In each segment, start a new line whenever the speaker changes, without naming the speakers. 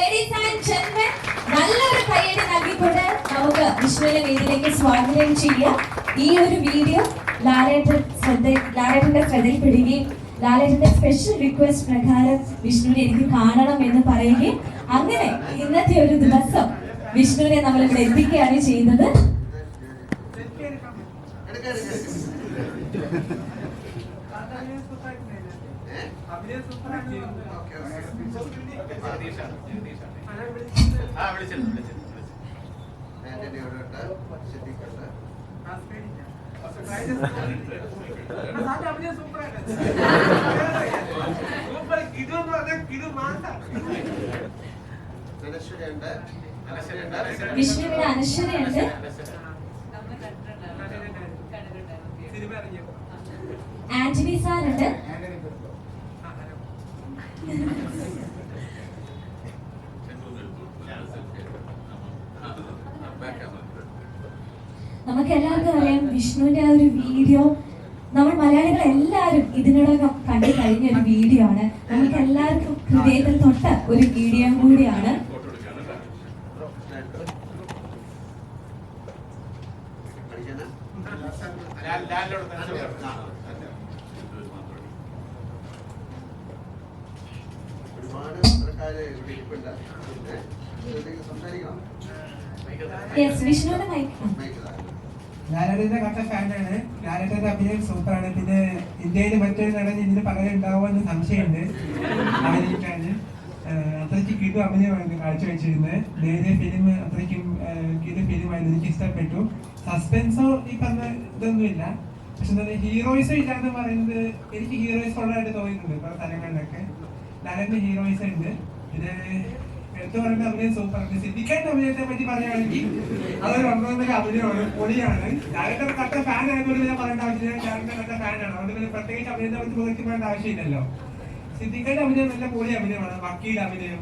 Ladies and നല്ലൊരു കയ്യടി നൽകിക്കൊണ്ട് നമുക്ക് വിഷ്ണുവിനെ വേദിയിലേക്ക് സ്വാഗതം ചെയ്യാം ഈ ഒരു വീഡിയോ ലാലേട്ടൻ ശ്രദ്ധ ലാലേട്ടന്റെ ശ്രദ്ധയിൽപ്പെടുകയും ലാലേട്ടന്റെ സ്പെഷ്യൽ റിക്വസ്റ്റ് പ്രകാരം വിഷ്ണുവിനെ എനിക്ക് കാണണം എന്ന് പറയുകയും അങ്ങനെ ഇന്നത്തെ ഒരു ദിവസം വിഷ്ണുവിനെ നമ്മൾ ഇവിടെ എത്തിക്കുകയാണ് ചെയ്യുന്നത് വിഷ്ണുവിന്റെ അനശ്വരയുണ്ട്. ആന്റണി സാറുണ്ട്. നമുക്ക് എല്ലാവർക്കും അറിയാം വിഷ്ണുവിന്റെ ആ ഒരു വീഡിയോ നമ്മൾ മലയാളികൾ എല്ലാവരും ഇതിനോടകം കണ്ടു കഴിഞ്ഞ ഒരു വീഡിയോ ആണ് നമുക്ക് എല്ലാവർക്കും ഹൃദയത്തിൽ തൊട്ട ഒരു വീഡിയോ കൂടിയാണ്
പത്രക്കാര്
ലാലേട്ടന്റെ കട്ട ഫാനാണ് ലാലേട്ടന്റെ അഭിനയം സൂപ്പറാണ് പിന്നെ ഇന്ത്യയിൽ മറ്റൊരു നടൻ ഇതിന് പകരം ഉണ്ടാവുമെന്ന് സംശയമുണ്ട്. ആഹ് അത്രയ്ക്ക് കിടു അഭിനയമാണ് കാഴ്ചവെച്ചിരുന്നത് നേരെ ഫിലിം അത്രയ്ക്കും കിടു ഫിലിമായിരുന്നു എനിക്ക് ഇഷ്ടപ്പെട്ടു. സസ്പെൻസോ ഈ പറഞ്ഞ ഇതൊന്നുമില്ല. പക്ഷെ എന്താ ഹീറോയിസം ഇല്ല എന്ന് പറയുന്നത് എനിക്ക് ഹീറോയിസ് ഉള്ളതായിട്ട് തോന്നിയിട്ടുണ്ട് പല സ്ഥലങ്ങളിലൊക്കെ. ലാലേട്ടന്റെ ഹീറോയിസ് ഉണ്ട്. പിന്നെ എടുത്തു പറയുന്ന അഭിനയം സൂപ്പറാണ് സിദ്ദിഖാന്റെ അഭിനയത്തെ പറ്റി പറയുകയാണെങ്കിൽ അതൊരു ഒന്നാമത്തെ അഭിനയമാണ്. പൊളിയാണ്. ഡയറക്ടർ കട്ട ഫാൻ ആയതുകൊണ്ട് ഞാൻ പറയേണ്ട ആവശ്യമില്ല. ഡയറക്ടർ കട്ട ഫാനാണ് അതുകൊണ്ട് പിന്നെ പ്രത്യേകിച്ച് അഭിനയത്തെ പറ്റി പറയേണ്ട ആവശ്യമില്ലല്ലോ. സിദ്ദിഖാന്റെ അഭിനയം നല്ല പൊളി അഭിനയമാണ്. വക്കീൽ അഭിനയം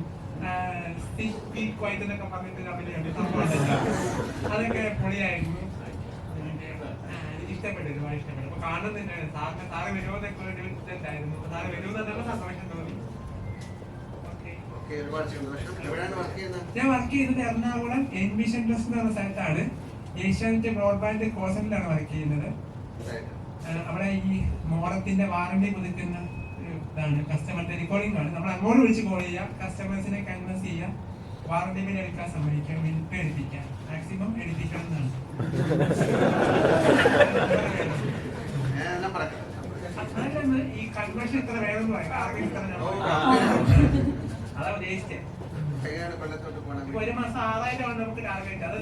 അതൊക്കെ പൊളിയായിരുന്നു. ഇഷ്ടപ്പെട്ടു. ഒരുപാട് ഇഷ്ടപ്പെട്ടു. അപ്പൊ കാണുന്നുണ്ടായിരുന്നു സാറിന് സാറ് വരുമെന്നൊക്കെ ഒരു ഇതുണ്ടായിരുന്നു. സാറ് നല്ല സന്തോഷം തോന്നി ഓക്കെ
ഓക്കേ, ഒരുപാട് സന്തോഷം എവിടെയാണ് വർക്ക് ചെയ്യുന്നത്
ഞാൻ വർക്ക് ചെയ്യുന്നത് എറണാകുളം എൻ ബി സെൻട്രസ് എന്ന് പറഞ്ഞ സ്ഥലത്താണ്. ഏഷ്യാനെറ്റ് ബ്രോഡ്ബാൻഡ് കോസനിലാണ് വർക്ക് ചെയ്യുന്നത്. അവിടെ ഈ മോഡത്തിന്റെ വാറണ്ടി പുതുക്കുന്ന ഒരു ഇതാണ് കസ്റ്റമറിന്റെ റെക്കോർഡിംഗ് ആണ്. നമ്മൾ അങ്ങോട്ട് വിളിച്ച് കോൾ ചെയ്യാം കസ്റ്റമേഴ്സിനെ കൺവിൻസ് ചെയ്യാം വാറണ്ടി ബിൽ എടുക്കാൻ സമ്മതിക്കാം ബിൽപ്പ് എടുപ്പിക്കാം. മാക്സിമം എടുപ്പിക്കണം എന്നാണ്. ഈ കൺവേർഷൻ ഇത്ര വേണമെന്ന് പറയും. ഉദ്ദേശിച്ചത് ഒരു മാസം ആറായിരം ആണ് നമുക്ക് ടാർഗറ്റ് അത്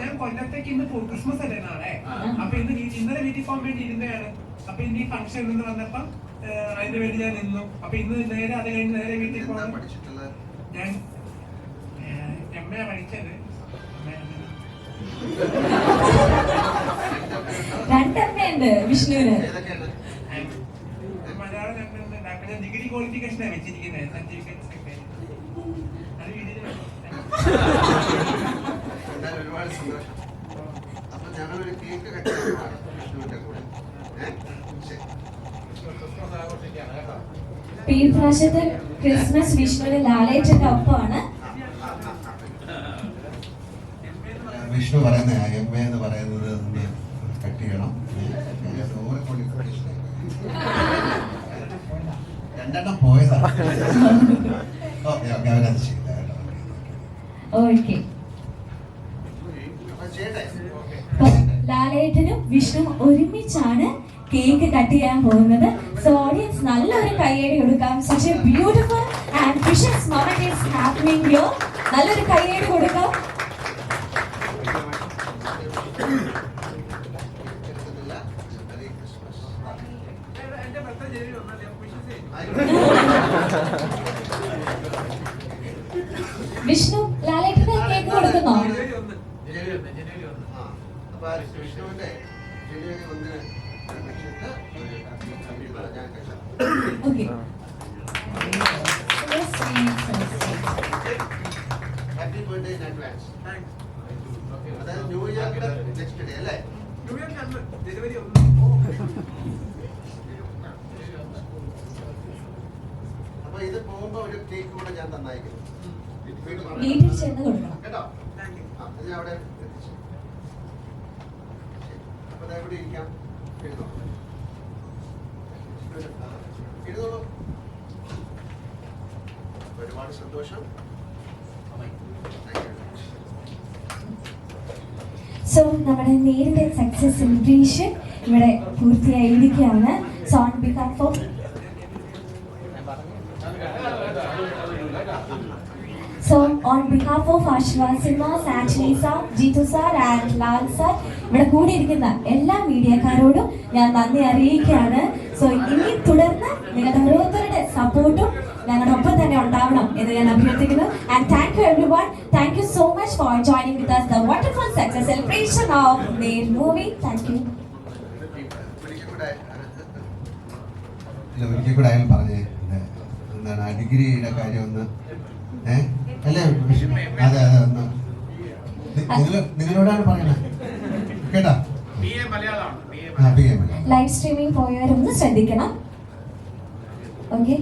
ഞാൻ കൊല്ലത്തേക്ക് ഇന്ന് ക്രിസ്മസ് അല്ലേ നാളെ? അപ്പൊ ഇന്ന് ഇന്നലെ വീട്ടിൽ പോകാൻ വേണ്ടി ഇരുന്നതാണ്. അപ്പൊ ഇന്ന് ഈ ഫംഗ്ഷൻ നിന്ന് വന്നപ്പോ അതിന് വേണ്ടി ഞാൻ നിന്നു. അപ്പൊ ഇന്ന് നേരെ അത് കഴിഞ്ഞ് നേരെ വീട്ടിൽ പോകാൻ ഞാൻ എം എ പഠിച്ചത്.
രണ്ടമ്മയുണ്ട് വിഷ്ണുവിന്.
ഏതൊക്കെയാണ്?
മലയാളം രണ്ടുണ്ട് പിന്നെ ക്വാളിഫിക്കേഷനാണ് വെച്ചിരിക്കുന്നത്
ഒരുപാട് സന്തോഷം. അപ്പൊ ഞങ്ങളൊരു കേക്ക് വിഷ്ണുവിന്റെ കൂടെ.
ക്രിസ്മസ് വിഷ്ണുവിന് ലാലേറ്റന്റെ ഒപ്പമാണ്.
വിഷ്ണു പറയുന്ന എം എ എന്ന് പറയുന്നത് കട്ടിയണം കട്ട് ചെയ്യണം. രണ്ടെണ്ണം പോയതാണ് ഓക്കെ ഓക്കെ അവരത് ചെയ്യില്ല കേട്ടോ.
ഓക്കെ. ലാലേട്ടനും വിഷ്ണു ഒരുമിച്ചാണ് കേക്ക് കട്ട് ചെയ്യാൻ പോകുന്നത്. സോ ഓഡിയൻസ് നല്ലൊരു കയ്യടി കൊടുക്കാം. Such a beautiful and wishes moment is happening യോ നല്ലൊരു കയ്യടി കൊടുക്കാം
എടുക്കുന്നില്ല. Merry Christmas.
എന്റെ ബർത്ത്ഡേ ജനുവരി ഒന്നാം തീയതി
വിഷ്ണു ലാലേട്ടന് കേക്ക് കൊടുക്കുന്നോ
ജനുവരി ഒന്ന്
ജനുവരി ഒന്ന് ജനുവരി ഒന്ന്
ആ, അപ്പൊ ആ വിഷ്ണുവിന്റെ ജനുവരി ഒന്നിന് വെച്ചിട്ട് ഒരു happy- happy ലാലേട്ടന് കേക്ക് കൊടുക്കുന്നോ?
ഓക്കെ.
ഇത് in advance.
താങ്ക്സ്
അതായത് ന്യൂ നെക്സ്റ്റ് ഡേ അല്ലേ?
ന്യൂ ഇയർ ജനുവരി ഒന്ന്.
പോകുമ്പോ ഒരു കേക്ക് കൂടെ ഞാൻ തന്നായിരിക്കും വീട്ടിൽ
ചെന്ന് കൊടുക്കണം.
ഒരുപാട് സന്തോഷം. Thank you very
സോ നമ്മുടെ നേരിന്റെ സക്സസ് സെലിബ്രേഷൻ ഇവിടെ പൂർത്തിയായിരിക്കുകയാണ്. On behalf of so of Ashwa, of ആശ്വാസിമ sir, Jitu sir and Lal sir, ഇവിടെ കൂടിയിരിക്കുന്ന എല്ലാ മീഡിയക്കാരോടും ഞാൻ നന്ദി അറിയിക്കുകയാണ്. സോ ഇനി തുടർന്ന് നിങ്ങളുടെ ഓരോരുത്തരുടെ സപ്പോർട്ടും ഞങ്ങളുടെ ഒപ്പം തന്നെ ഉണ്ടാവണം എന്ന് ഞാൻ അഭ്യർത്ഥിക്കുന്നു. And thank you everyone thank you so much for joining with the wonderful success celebration of Neru movie thank you
ഒരിക്കൽ കൂടെ അയാൾ പറഞ്ഞേ. എന്താണ് ഡിഗ്രിയുടെ കാര്യം ഒന്ന് ഏ? അല്ലേ? അതെ അതെ നിങ്ങൾ നിങ്ങളോടാണ് പറയണേ കേട്ടാ?
ലൈവ് സ്ട്രീമിംഗ് പോയവരൊന്ന് ശ്രദ്ധിക്കണം. ഓക്കെ